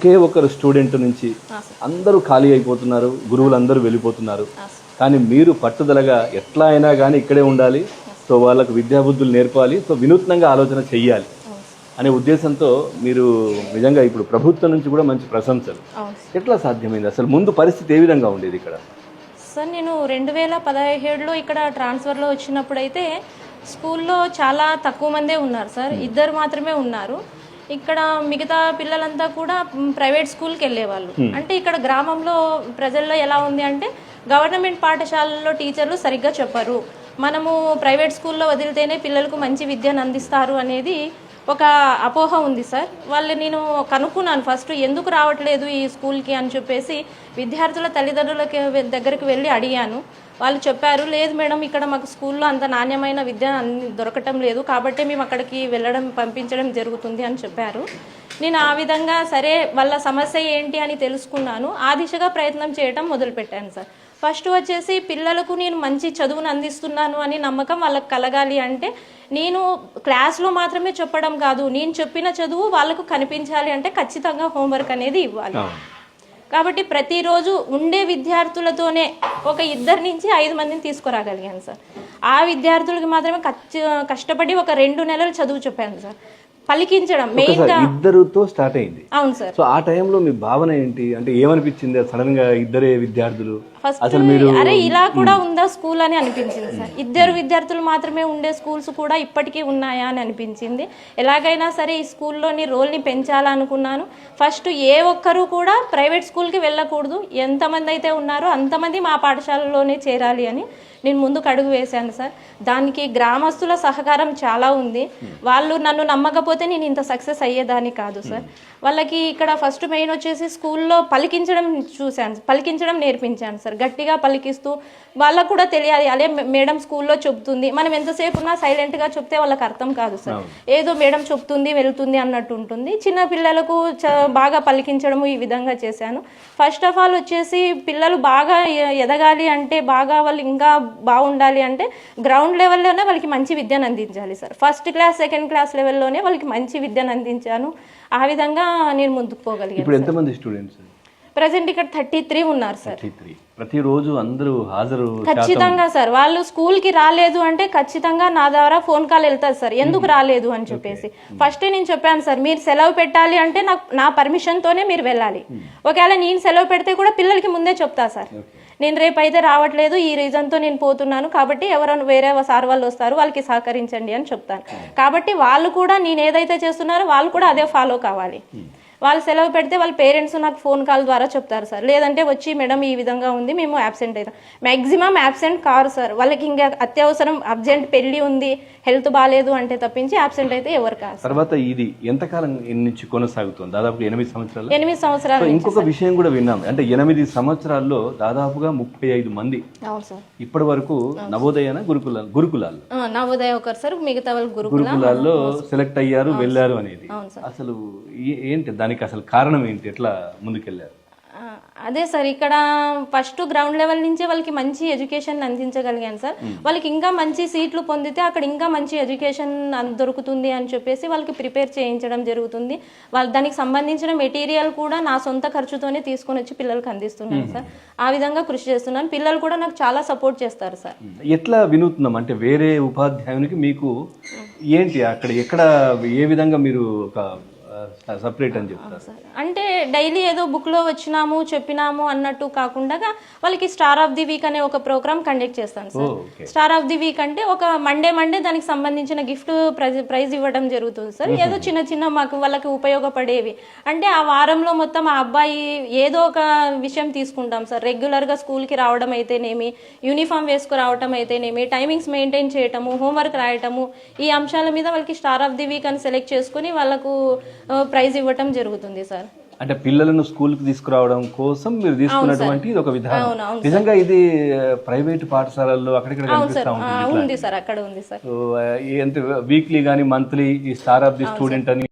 ఒకే ఒకరు స్టూడెంట్ నుంచి. అందరూ ఖాళీ అయిపోతున్నారు గురువులు అందరూ వెళ్ళిపోతున్నారు. కానీ మీరు పట్టుదలగా ఎట్లా అయినా కానీ ఇక్కడే ఉండాలి. సో వాళ్ళకు విద్యాబుద్ధులు నేర్పాలి. సో వినూత్నంగా ఆలోచన చెయ్యాలి. అనే ఉద్దేశంతో మీరు నిజంగా ఇప్పుడు ప్రభుత్వం నుంచి కూడా మంచి ప్రశంసలు. ఎట్లా సాధ్యమైంది? అసలు ముందు పరిస్థితి ఏ విధంగా ఉండేది ఇక్కడ? సార్ నేను రెండు వేల పదిహేడులో ఇక్కడ ట్రాన్స్ఫర్లో వచ్చినప్పుడు అయితే స్కూల్లో చాలా తక్కువ మందే ఉన్నారు సార్. ఇద్దరు మాత్రమే ఉన్నారు. ఇక్కడ మిగతా పిల్లలంతా కూడా ప్రైవేట్ స్కూల్కి వెళ్ళేవాళ్ళు. అంటే ఇక్కడ గ్రామంలో ప్రజల్లో ఎలా ఉంది అంటే గవర్నమెంట్ పాఠశాలల్లో టీచర్లు సరిగ్గా చెప్పరు. మనము ప్రైవేట్ స్కూల్లో వదిలితేనే పిల్లలకు మంచి విద్యను అందిస్తారు అనేది ఒక అపోహ ఉంది సార్. వాళ్ళు నేను కనుక్కున్నాను ఫస్ట్ ఎందుకు రావట్లేదు ఈ స్కూల్కి అని చెప్పేసి విద్యార్థుల తల్లిదండ్రులకి దగ్గరికి వెళ్ళి అడిగాను. వాళ్ళు చెప్పారు లేదు మేడం ఇక్కడ మాకు స్కూల్లో అంత నాణ్యమైన విద్య అన్ని దొరకటం లేదు కాబట్టి మేము అక్కడికి వెళ్ళడం పంపించడం జరుగుతుంది అని చెప్పారు. నేను ఆ విధంగా సరే వాళ్ళ సమస్య ఏంటి అని తెలుసుకున్నాను. ఆ దిశగా ప్రయత్నం చేయడం మొదలుపెట్టాను సార్. ఫస్ట్ వచ్చేసి పిల్లలకు నేను మంచి చదువును అందిస్తున్నాను అని నమ్మకం వాళ్ళకి కలగాలి అంటే నేను క్లాస్లో మాత్రమే చెప్పడం కాదు నేను చెప్పిన చదువు వాళ్ళకు కనిపించాలి అంటే ఖచ్చితంగా హోంవర్క్ అనేది ఇవ్వాలి. కాబట్టి ప్రతిరోజు ఉండే విద్యార్థులతోనే ఒక ఇద్దరు నుంచి ఐదు మందిని తీసుకురాగలిగాను సార్. ఆ విద్యార్థులకి మాత్రమే కష్టపడి ఒక రెండు నెలలు చదువు చెప్పాను సార్. పలికించడం ఒకసారి ఇద్దరుతో స్టార్ట్ అయింది. అవును సార్. సో ఆ టైంలో మీ భావన ఏంటి? అంటే ఏమనిపించింది? సడన్గా ఇద్దరే విద్యార్థులు ఫస్ట్ అరే ఇలా కూడా ఉందా స్కూల్ అని అనిపించింది సార్. ఇద్దరు విద్యార్థులు మాత్రమే ఉండే స్కూల్స్ కూడా ఇప్పటికీ ఉన్నాయా అని అనిపించింది. ఎలాగైనా సరే ఈ స్కూల్లోని రోల్ని పెంచాలనుకున్నాను. ఫస్ట్ ఏ ఒక్కరూ కూడా ప్రైవేట్ స్కూల్కి వెళ్ళకూడదు. ఎంతమంది అయితే ఉన్నారో అంతమంది మా పాఠశాలలోనే చేరాలి అని నేను ముందుకు అడుగు వేశాను సార్. దానికి గ్రామస్తుల సహకారం చాలా ఉంది. వాళ్ళు నన్ను నమ్మకపోతే నేను ఇంత సక్సెస్ అయ్యేదాన్ని కాదు సార్. వాళ్ళకి ఇక్కడ ఫస్ట్ మెయిన్ వచ్చేసి స్కూల్లో పలికించడం చూశాను పలికించడం నేర్పించాను సార్. గట్టిగా పలికిస్తూ వాళ్ళకు కూడా తెలియాలి. అదే మేడం స్కూల్లో చెప్తుంది మనం ఎంతసేపు ఉన్నా సైలెంట్గా చెప్తే వాళ్ళకి అర్థం కాదు సార్. ఏదో మేడం చెప్తుంది వెళ్తుంది అన్నట్టు ఉంటుంది. చిన్న పిల్లలకు బాగా పలికించడము ఈ విధంగా చేశాను. ఫస్ట్ ఆఫ్ ఆల్ వచ్చేసి పిల్లలు బాగా ఎదగాలి అంటే బాగా వాళ్ళు ఇంకా బాగుండాలి అంటే గ్రౌండ్ లెవెల్లోనే వాళ్ళకి మంచి విద్యను అందించాలి sir. First class second class లెవెల్లోనే వాళ్ళకి మంచి విద్యను అందించాను. ఆ విధంగా నేను ముందుకు పోగలిగాను ఇప్పుడు ఎంతమంది స్టూడెంట్స్ ప్రజెంట్ ఇక్కడ థర్టీ త్రీ ఉన్నారు సార్ ప్రతిరోజు అందరూ హాజరు ఖచ్చితంగా సార్ వాళ్ళు స్కూల్కి రాలేదు అంటే ఖచ్చితంగా నా ద్వారా ఫోన్ కాల్ వెళ్తారు సార్ ఎందుకు రాలేదు అని చెప్పేసి. ఫస్ట్ నేను చెప్పాను సార్ మీరు సెలవు పెట్టాలి అంటే నాకు నా పర్మిషన్ తోనే మీరు వెళ్ళాలి. ఒకవేళ నేను సెలవు పెడితే కూడా పిల్లలకి ముందే చెప్తా సార్ నేను రేపు అయితే రావట్లేదు ఈ రీజన్తో నేను పోతున్నాను. కాబట్టి ఎవరైనా వేరే సార్ వాళ్ళు వస్తారు వాళ్ళకి సహకరించండి అని చెప్తాను. కాబట్టి వాళ్ళు కూడా నేను ఏదైతే చేస్తున్నారో వాళ్ళు కూడా అదే ఫాలో కావాలి. వాళ్ళు సెలవు పెడితే వాళ్ళ పేరెంట్స్ నాకు ఫోన్ కాల్ ద్వారా చెప్తారు సార్. లేదంటే వచ్చి మేడం ఈ విధంగా ఉంది మేము యాబ్సెంట్ అవుతాం మ్యాక్సిమం యాబ్సెంట్ కారు సార్. వాళ్ళకి ఇంకా అత్యవసరం అర్జెంట్ పెళ్ళి ఉంది హెల్త్ బాగాలేదు అంటే తప్పించి యాబ్సెంట్ అయితే ఎవరు కాదు. తర్వాత ఇది ఎంతకాలం నుంచి కొనసాగుతుంది? దాదాపు ఎనిమిది సంవత్సరాలు? ఎనిమిది సంవత్సరాల ఇంకొక విషయం కూడా విన్నాం అంటే ఎనిమిది సంవత్సరాల్లో దాదాపుగా ముప్పై ఐదు మంది అవును సార్. ఇప్పటి వరకు నవోదయన గురుకుల గురుకులాలు నవోదయ ఒకరు సార్ మిగతా వాళ్ళు గురుకుల. గురుకులాల్లో సెలెక్ట్ అయ్యారు వెళ్ళారు అనేది. అసలు ఏంటి దానికి అసలు కారణం ఏంటి? ఎట్లా ముందుకెళ్ళారు? అదే సార్ ఇక్కడ ఫస్ట్ గ్రౌండ్ లెవెల్ నుంచే వాళ్ళకి మంచి ఎడ్యుకేషన్ అందించగలిగాను సార్. వాళ్ళకి ఇంకా మంచి సీట్లు పొందితే అక్కడ ఇంకా మంచి ఎడ్యుకేషన్ దొరుకుతుంది అని చెప్పేసి వాళ్ళకి ప్రిపేర్ చేయించడం జరుగుతుంది. వాళ్ళ దానికి సంబంధించిన మెటీరియల్ కూడా నా సొంత ఖర్చుతోనే తీసుకొని వచ్చి పిల్లలకి అందిస్తున్నాను సార్. ఆ విధంగా కృషి చేస్తున్నాను. పిల్లలు కూడా నాకు చాలా సపోర్ట్ చేస్తారు సార్. ఎట్లా వినూత్నం అంటే వేరే ఉపాధ్యాయునికి మీకు ఏంటి? అక్కడ ఎక్కడ ఏ విధంగా మీరు ఒక సపరేట్ అని చెప్తారు. అంటే డైలీ ఏదో బుక్లో వచ్చినాము చెప్పినాము అన్నట్టు కాకుండా వాళ్ళకి స్టార్ ఆఫ్ ది వీక్ అనే ఒక ప్రోగ్రామ్ కండక్ట్ చేస్తాను sir. Star of the week అంటే ఒక మండే మండే దానికి సంబంధించిన గిఫ్ట్ ప్రైజ్ ప్రైజ్ ఇవ్వడం జరుగుతుంది సార్. ఏదో చిన్న చిన్న మాకు వాళ్ళకి ఉపయోగపడేవి. అంటే ఆ వారంలో మొత్తం ఆ అబ్బాయి ఏదో ఒక విషయం తీసుకుంటాం సార్. రెగ్యులర్గా స్కూల్కి రావడం అయితేనేమి యూనిఫామ్ వేసుకు రావడం అయితేనేమి టైమింగ్స్ మెయింటైన్ చేయటము హోంవర్క్ రాయటము ఈ అంశాల మీద వాళ్ళకి స్టార్ ఆఫ్ ది వీక్ అని సెలెక్ట్ చేసుకుని వాళ్ళకు ప్రైజ్ ఇవ్వటం జరుగుతుంది సార్. అంటే పిల్లలను స్కూల్కి తీసుకురావడం కోసం మీరు తీసుకున్నటువంటి ఇది ఒక విధానం. నిజంగా ఇది ప్రైవేట్ పాఠశాలల్లో అక్కడిక్కడ కనిపిస్తా ఉంటుంది సార్. అక్కడ ఉంది సార్. వీక్లీ కానీ మంత్లీ ఈ స్టార్ ఆఫ్ ది స్టూడెంట్ అని